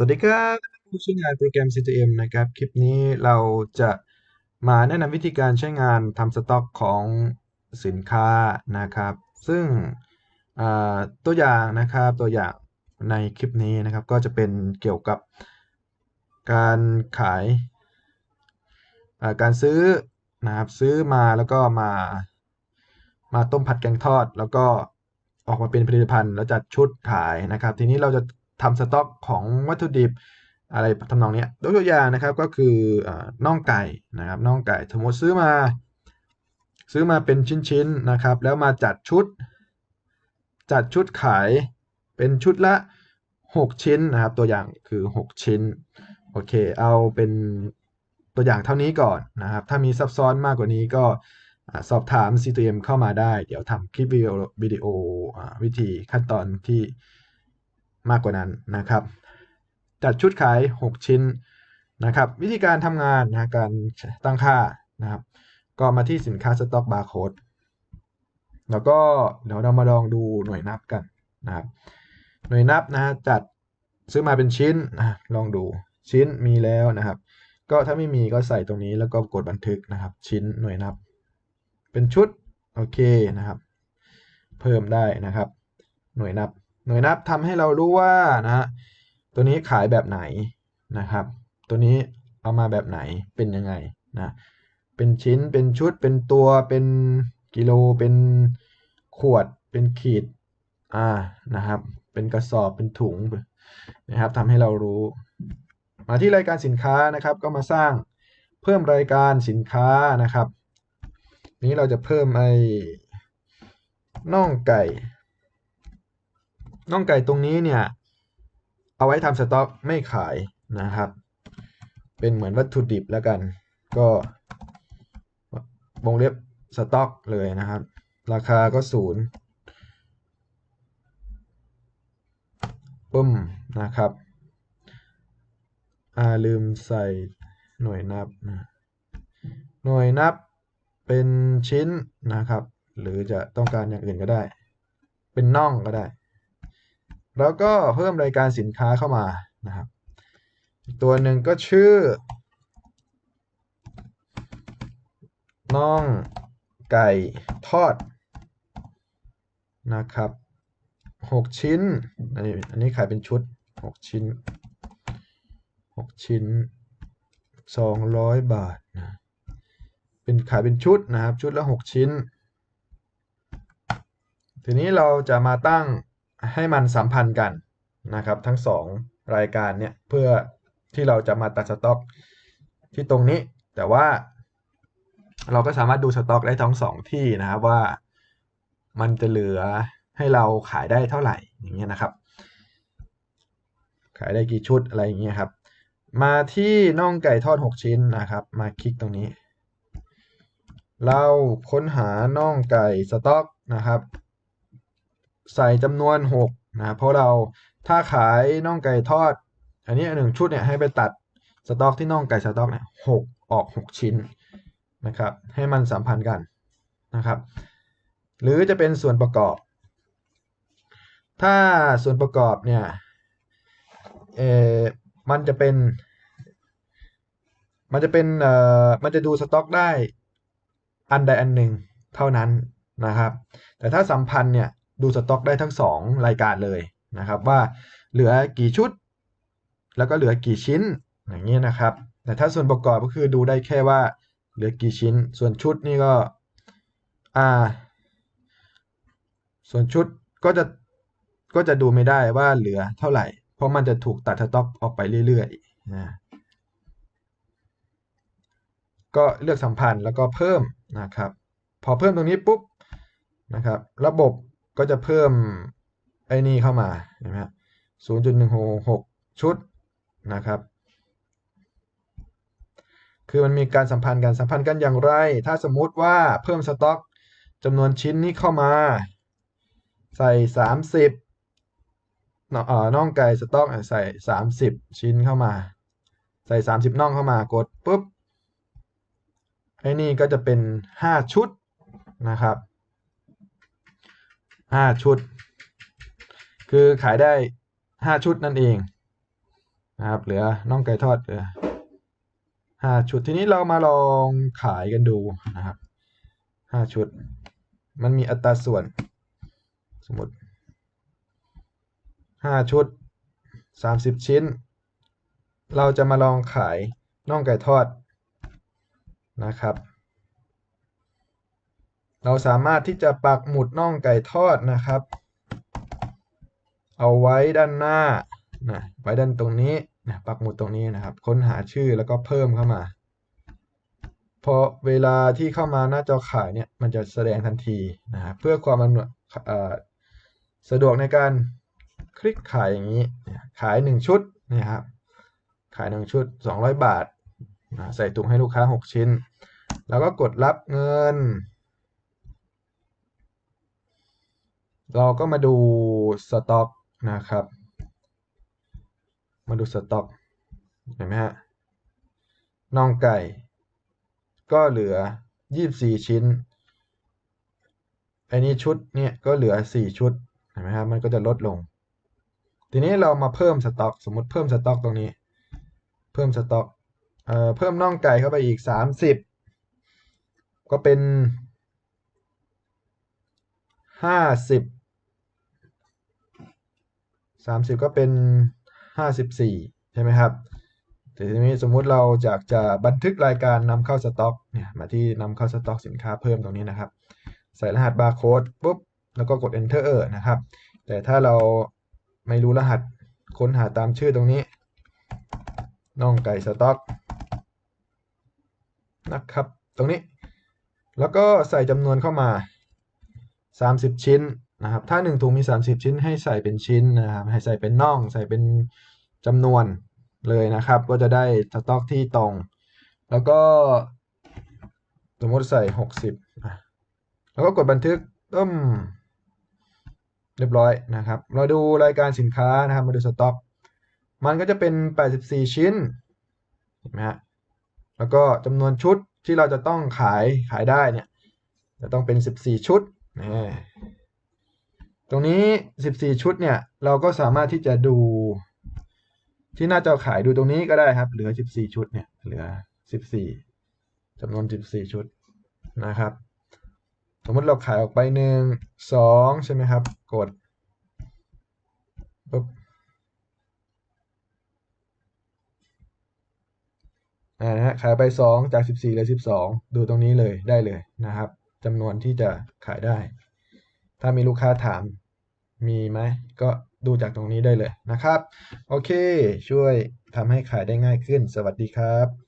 สวัสดีครับผู้ใช้งานโปรแกรม CTM นะครับ คลิปนี้เราจะมาแนะนำวิธีการใช้งานทำสต็อกของสินค้านะครับ ซึ่งตัวอย่างนะครับตัวอย่างในคลิปนี้นะครับ ก็จะเป็นเกี่ยวกับการขายการซื้อนะครับซื้อมาแล้วก็มามาต้มผัดแกงทอด แล้วก็ออกมาเป็นผลิตภัณฑ์แล้วจัดชุดขายนะครับ ทีนี้เราจะ ทำสต็อกของวัตถุดิบอะไรทำนองนี้ยกตัวอย่างนะครับก็คือน่องไก่นะครับน่องไก่สมมติซื้อมา ซื้อมาเป็นชิ้นๆนะครับ แล้วมาจัดชุด จัดชุดขายเป็นชุดละ 6 ชิ้นนะครับ ตัวอย่างคือ 6 ชิ้นโอเค เอาเป็นตัวอย่างเท่านี้ก่อนนะครับ ถ้ามีซับซ้อนมากกว่านี้ก็สอบถาม C2M เข้ามาได้ เดี๋ยวทำคลิปวิดีโอวิดีโอวิธีขั้นตอนที่ มากกว่านั้นนะครับ จัดชุดขาย 6 ชิ้นนะครับ วิธีการทำงานนะการตั้งค่านะครับ ก็มาที่สินค้าสต็อกบาร์โค้ดแล้วก็เดี๋ยวเรามาลองดูหน่วยนับกันนะครับ หน่วยนับนะจัดซื้อมาเป็นชิ้นนะลองดูชิ้นมีแล้วนะครับ ก็ถ้าไม่มีก็ใส่ตรงนี้แล้วก็กดบันทึกนะครับ ชิ้นหน่วยนับ เป็นชุดโอเคนะครับ เพิ่มได้นะครับ หน่วยนับ หน่วยนับทำให้เรารู้ว่านะฮะตัวนี้ขายแบบไหนนะครับ ตัวนี้เอามาแบบไหนเป็นยังไงนะเป็นชิ้นเป็นชุดเป็นตัวเป็นกิโลเป็นขวดเป็นขีดอ่านะครับ เป็นกระสอบเป็นถุงนะครับทำให้เรารู้ มาที่รายการสินค้านะครับ ก็มาสร้างเพิ่มรายการสินค้านะครับ นี้เราจะเพิ่มไอ้น่องไก่ น่องไก่ตรงนี้เนี่ยเอาไว้ทำสต็อกไม่ขายนะครับ เป็นเหมือนวัตถุดิบแล้วกัน ก็วงเล็บสต็อกเลยนะครับ ราคาก็ศูนย์ปุ้มนะครับอาลืมใส่หน่วยนับนะหน่วยนับเป็นชิ้นนะครับ หรือจะต้องการอย่างอื่นก็ได้ เป็นน่องก็ได้ แล้วก็เพิ่มรายการสินค้าเข้ามานะครับ ตัวหนึ่งก็ชื่อน่องไก่ทอดนะครับหกชิ้น อันนี้อันนี้ขายเป็นชุดหกชิ้นหกชิ้นสองร้อยบาทนะเป็นขายเป็นชุดนะครับ ชุดละหกชิ้น ทีนี้เราจะมาตั้ง ให้มันสัมพันธ์กันนะครับ ทั้ง 2 รายการเนี่ยเพื่อที่เราจะมาตัดสต็อกที่ตรงนี้ แต่ว่าเราก็สามารถดูสต็อกได้ทั้งสองที่นะครับว่ามันจะเหลือให้เราขายได้เท่าไหร่อย่างเงี้ยนะครับ ขายได้กี่ชุดอะไรอย่างเงี้ยครับ มาที่น่องไก่ทอด 6 ชิ้นนะครับ มาคลิกตรงนี้ เราค้นหาน่องไก่สต็อกนะครับ ใส่จำนวน6นะเพราะเราถ้าขายน่องไก่ทอด อันนี้หนึ่งชุดเนี่ยให้ไปตัดสต็อกที่น่องไก่สต็อกเนี่ยหกออก 6 ชิ้นนะครับ ให้มันสัมพันธ์กันนะครับ หรือจะเป็นส่วนประกอบ ถ้าส่วนประกอบเนี่ยเออมันจะเป็น มันจะเป็นเอ่อมันจะดูสต็อกได้อันใดอันหนึ่งเท่านั้นนะครับ แต่ถ้าสัมพันธ์เนี่ย ดูสต็อกได้ทั้ง 2 รายการเลยนะครับว่าเหลือกี่ชุด แล้วก็เหลือกี่ชิ้นอย่างนี้นะครับ แต่ถ้าส่วนประกอบก็คือดูได้แค่ว่าเหลือกี่ชิ้น ส่วนชุดนี่ก็อ่าส่วนชุดก็จะก็จะดูไม่ได้ว่าเหลือเท่าไหร่ เพราะมันจะถูกตัดสต็อกออกไปเรื่อยๆนะก็เลือกสัมพันธ์แล้วก็เพิ่มนะครับ พอเพิ่มตรงนี้ปุ๊บนะครับ ระบบ ก็จะเพิ่มไอ้นี่เข้ามาเห็นไหมศูนย์จุดหนึ่งหกชุดนะครับคือมันมีการสัมพันธ์กันสัมพันธ์กันอย่างไร ถ้าสมมุติว่าเพิ่มสต็อกจำนวนชิ้นนี้เข้ามา ใส่สามสิบน่องไก่สต็อกใส่สามสิบชิ้นเข้ามา ใส่สามสิบน่องเข้ามากดปุ๊บไอ้นี่ก็จะเป็นห้าชุดนะครับ ห้าชุด คือขายได้ห้าชุดนั่นเองนะครับเหลือน่องไก่ทอดเหลือห้าชุดทีนี้เรามาลองขายกันดูนะครับห้าชุด มันมีอัตราส่วน สมมติห้าชุดสามสิบชิ้น เราจะมาลองขายน่องไก่ทอดนะครับ เราสามารถที่จะปักหมุดน่องไก่ทอดนะครับ เอาไว้ด้านหน้านะไว้ด้านตรงนี้นะปักหมุดตรงนี้นะครับ ค้นหาชื่อแล้วก็เพิ่มเข้ามา พอเวลาที่เข้ามาหน้าจอขายเนี่ยมันจะแสดงทันทีนะครับเพื่อความสะดวกในการคลิกขายอย่างนี้ ขาย 1 ชุดนะครับ ขาย 1 ชุด 200 บาท ใส่ถุงให้ลูกค้า 6 ชิ้น แล้วก็กดรับเงิน เราก็มาดูสต็อกนะครับ มาดูสต็อกเห็นไหมฮะน่องไก่ ก็เหลือ 24 ชิ้นอันนี้ชุดเนี่ยก็เหลือ 4 ชุดเห็นไหมครับมันก็จะลดลง ทีนี้เรามาเพิ่มสต็อก สมมติเพิ่มสต็อกตรงนี้ เพิ่มสต็อกเอ่อเพิ่มน่องไก่เข้าไปอีก 30 ก็เป็น 50 สามสิบก็เป็นห้าสิบสี่ใช่ไหมครับแต่ทีนี้สมมุติเราอยากจะบันทึกรายการนำเข้าสต็อกเนี่ยมาที่นำเข้าสต็อกสินค้าเพิ่มตรงนี้นะครับ ใส่รหัสบาร์โค้ดปุ๊บแล้วก็กด enter นะครับ แต่ถ้าเราไม่รู้รหัสค้นหาตามชื่อตรงนี้น่องไก่สต็อกนะครับ ตรงนี้ แล้วก็ใส่จำนวนเข้ามา 30 ชิ้น นะครับถ้า 1 ถุงมี 30 ชิ้นให้ใส่เป็นชิ้นนะครับให้ใส่เป็นน่อง ใส่เป็นจำนวนเลยนะครับ ก็จะได้สต็อกที่ตรง แล้วก็สมมติใส่ 60 แล้วก็กดบันทึกต้มเรียบร้อยนะครับ เราดูรายการสินค้านะครับ มาดูสต็อก มันก็จะเป็น 84 ชิ้น เห็นไหมฮะ แล้วก็จำนวนชุดที่เราจะต้องขายขายได้เนี่ย จะต้องเป็น 14 ชุดนี่ ตรงนี้ 14 ชุดเนี่ย เราก็สามารถที่จะดูที่หน้าจอขายดูตรงนี้ก็ได้ครับ เหลือ 14 ชุดเนี่ย เหลือ 14จำนวน 14 ชุดนะครับ สมมติเราขายออกไปหนึ่งสองใช่ไหมครับ กดปุ๊บอ่านะฮะขายไป 2 จาก 14เหลือ 12 ดูตรงนี้เลยได้เลยนะครับจำนวนที่จะขายได้ ถ้ามีลูกค้าถามมีไหมก็ดูจากตรงนี้ได้เลยนะครับ โอเค ช่วยทำให้ขายได้ง่ายขึ้น สวัสดีครับ